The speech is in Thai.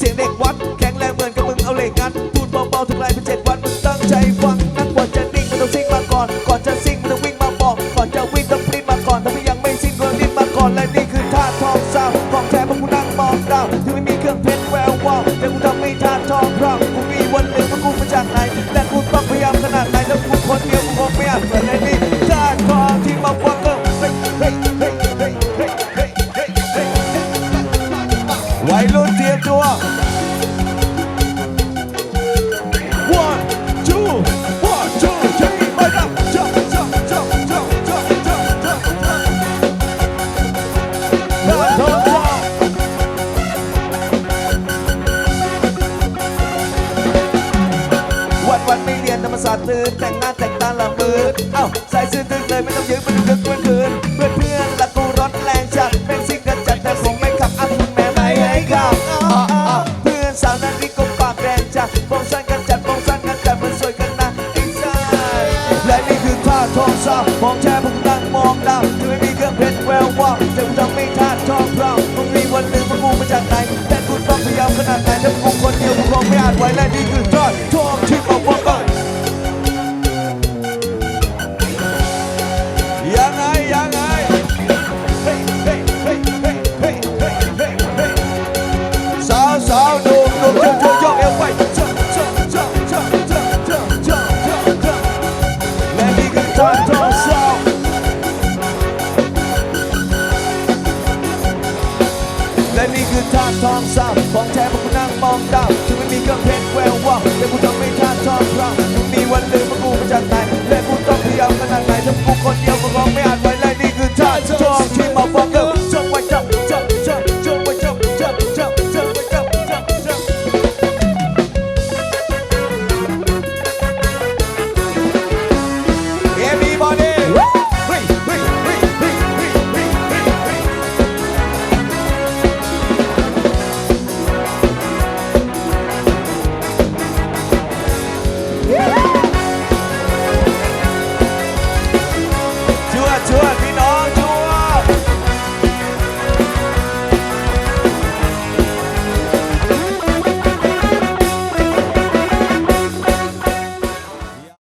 เสียงเด็กวัด แข็งแรงเหมือนกับมึงเอาเหล็กงัดพูดเบาๆถึงไรเป็นเจ็ดวัน ไม่เรียนธรรมศาดตื่นแต่งหน้าแต่งตาละมือเอ้าใส่ซื้อตึกเลยไม่ต้องยืมมันดึกวันคืนเพื่อนเพื่อนละกูรถแรงจัดเป็นสิ่งกันจัดแต่ผมไม่ขับอัพคุณแม่ไม่ให้ขับเพื่อนสาวนั้นนี่ก็ปากแดงจัดมองสั้นกันจัดมองสั้นกันจัดมันสวยกันนะไอ้ชายและนี่คือท่าทองสาวมองแช่ผมนั่งมองดาวที่ไม่มีเครื่องเพชรแวววาวแต่กูทำไม่ท่าทองพราวมึงมีวันหนึ่งว่ากูมาจากไหนแต่กูต้องพยายามขนาดไหนถ้ากูคนเดียวกูคงไม่อาจไหวและนี่คือท่าทอง และนี่คือท่าทองสาวนี่คือท่าทองสาวของแท้พวกกูนั่งมองดาวถึงไม่มีเครื่องเพชรแวววาวแต่กูทำไม่ท่าทองพราวมึงมีวันหนึ่งว่ากูมาจากไหนและกูต้องพยายามขนาดไหนถ้ากูคนเดียวก็คงไม่อาจไว้และนี่คือท่าทองที่มาฟัง